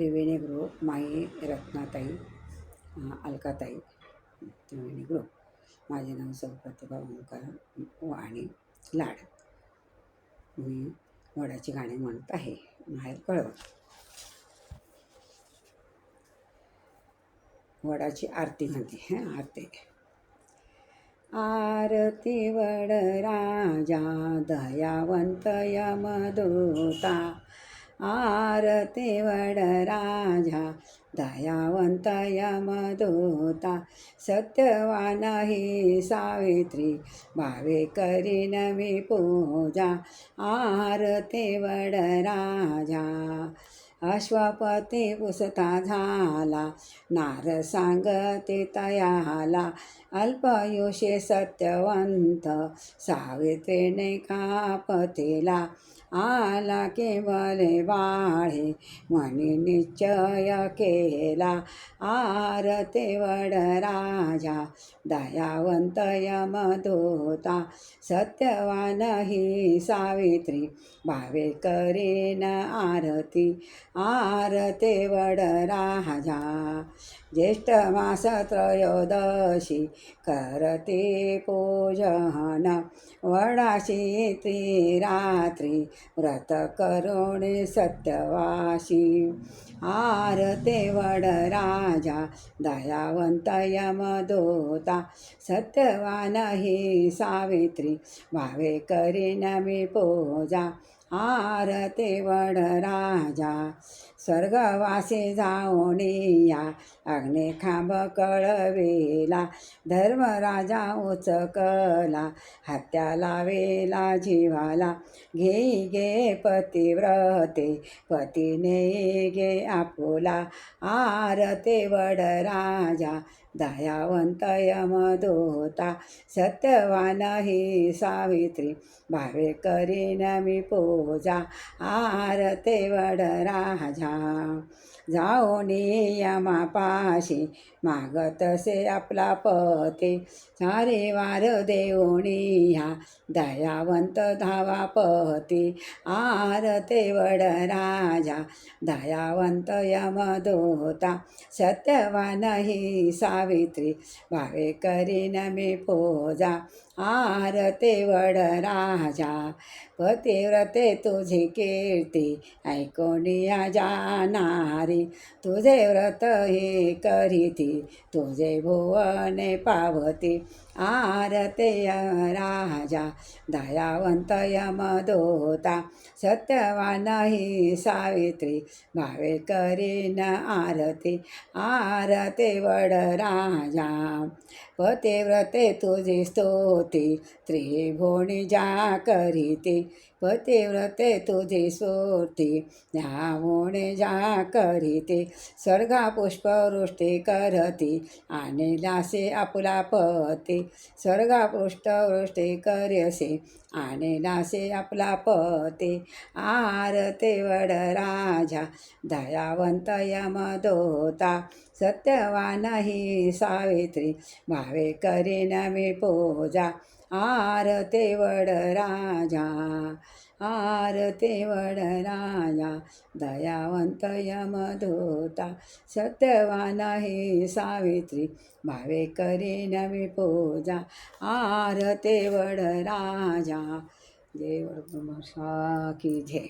त्रिवेणी group माई रत्नाताई अलकाताई त्रिवेणी group. माझे नाव सौ प्रतिभा ओंकार आणि लाड. मी वडाची गाणी म्हणत आहे. माहेर कळव वडाची आरती म्हणते आरती. आरती वड राजा दयावंत यमदूता आरते वड राजा दयावंत यमदूता सत्यवान ही सावित्री भावे करीन मी पूजा आरते वड राजा. अश्वपती पुसता झाला नार सांगते तयाला अल्पयुषे सत्यवंत सावित्रीने कापतीला आला केवले बाळे म्हणी निश्चय केला आरते वड राजा. दयावंत यमदूता सत्यवान ही सावित्री. भावे करीन आरती आरते वड राजा. ज्येष्ठ मास त्रयोदशी करते पूजन. वडाशी त्रिरात्री रात्री व्रत करुणे सत्यवाशी आरते वड राजा दयावंत यमदोता. सत्यवान ही सावित्री भावे करीन मी पूजा. आरते वड राजा स्वर्गवासी जाऊनिया अग्ने खांब कळवेला धर्मराजा उचकला. हत्या लावेला जीवाला घे गे पतिव्रते पतीने गे आपुला. आरते वड राजा दयावंत यमदोता सत्यवान ही सावित्री. भावे करीन मी पूजा आरते वड राजा जाऊन यमापाशी मागतसे आपला पती सारे वार देऊनी ह्या दयावंत धावा पती आरते वड राजा दयावंत यमदूता. सत्यवान ही सावित्री भावे करीन मी पोजा. आरते वड राजा पतिव्रते तुझी कीर्ती ऐकोनिया जाणारी. तुझे व्रत हे करीती तुझे भुवने पावती. आरते राजा दयावंत यमदूता सत्यवान ही सावित्री भावे करीन आरती आरते वड राजा. पतिव्रते तुझी स्तोती त्रिभुवनी जा करीती. पतिव्रते तुझी स्तोती ह्यामुळे जा करीते. स्वर्गा पुष्पवृष्टी करती आणि लासे आपला पती. स्वर्गा वृष्टे करसे आणि नासे आपला पते आरते वड राजा दयावंत यमदोता सत्यवान ही सावित्री. भावे करीन मी पूजा आरते वड राजा. आरते वड राजा दयावंत यमधोता सत्यवान हे सावित्री भावे करीन मी पूजा आरते वड राजा जय वड की जय.